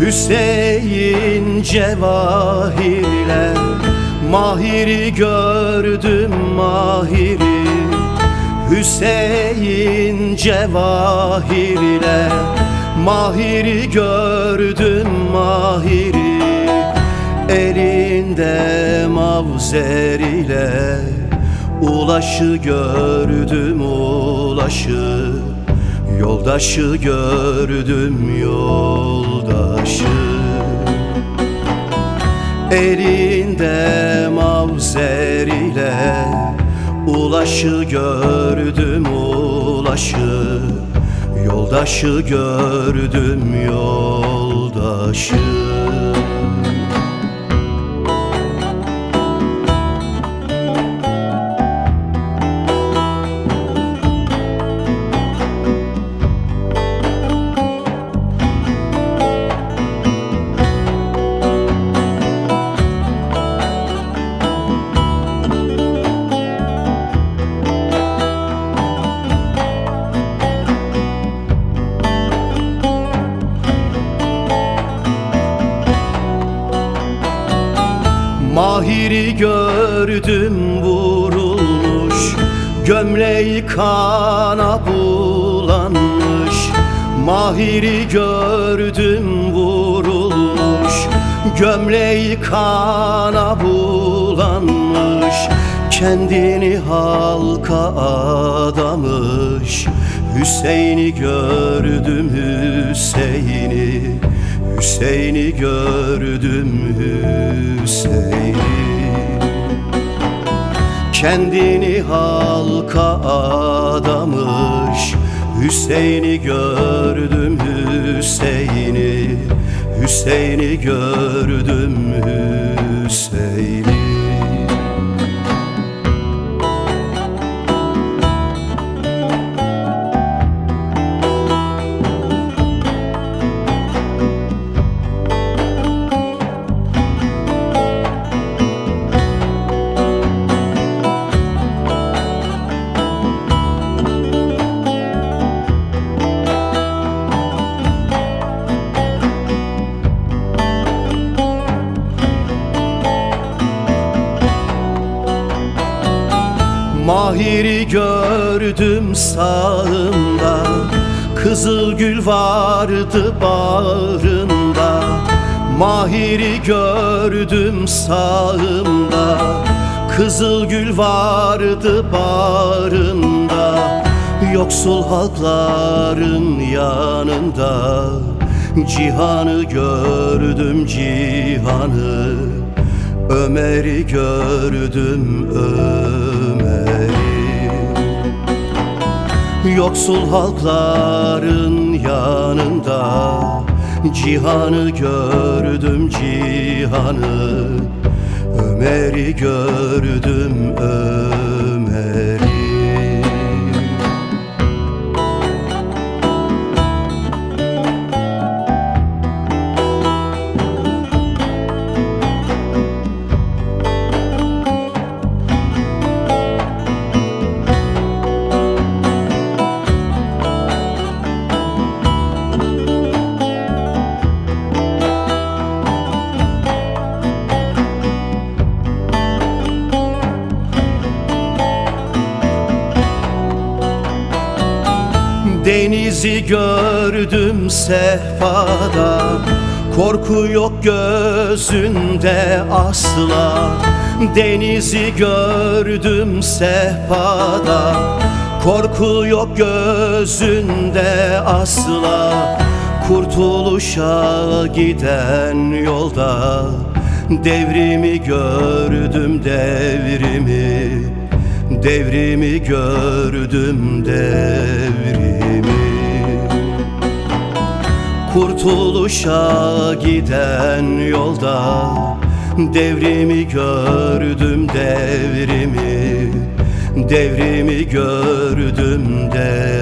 Hüseyin Cevahir'le Mahir'i gördüm Mahir'i. Hüseyin Cevahir'le Mahir'i gördüm Mahir'i. Elinde mavzer ile Ulaşı gördüm ulaşı. Yoldaşı gördüm yoldaşı Elinde mavzer ile Ulaşı gördüm ulaşı. Yoldaşı gördüm yoldaşı Mahir'i gördüm vurulmuş Gömleği kana bulanmış. Mahir'i gördüm vurulmuş Gömleği kana bulanmış. Kendini halka adamış Hüseyin'i gördüm Hüseyin'i Hüseyin'i gördüm Hüseyin'i. Kendini halka adamış Hüseyin'i gördüm Hüseyin'i. Hüseyin'i gördüm Hüseyin'i Mahir'i gördüm sağında Kızıl gül vardı bağrında. Mahir'i gördüm sağımda Kızıl gül vardı bağrında. Yoksul halkların yanında Cihanı gördüm cihanı. Ömer'i gördüm Ömer'i Yoksul halkların yanında Cihanı gördüm cihanı. Ömer'i gördüm Ömer'i Denizi gördüm sehpada. Korku yok gözünde asla. Denizi gördüm sehpada. Korku yok gözünde asla. Kurtuluşa giden yolda. Devrimi gördüm devrimi. Devrimi gördüm devrimi Kurtuluşa giden yolda Devrimi gördüm devrimi Devrimi gördüm devrimi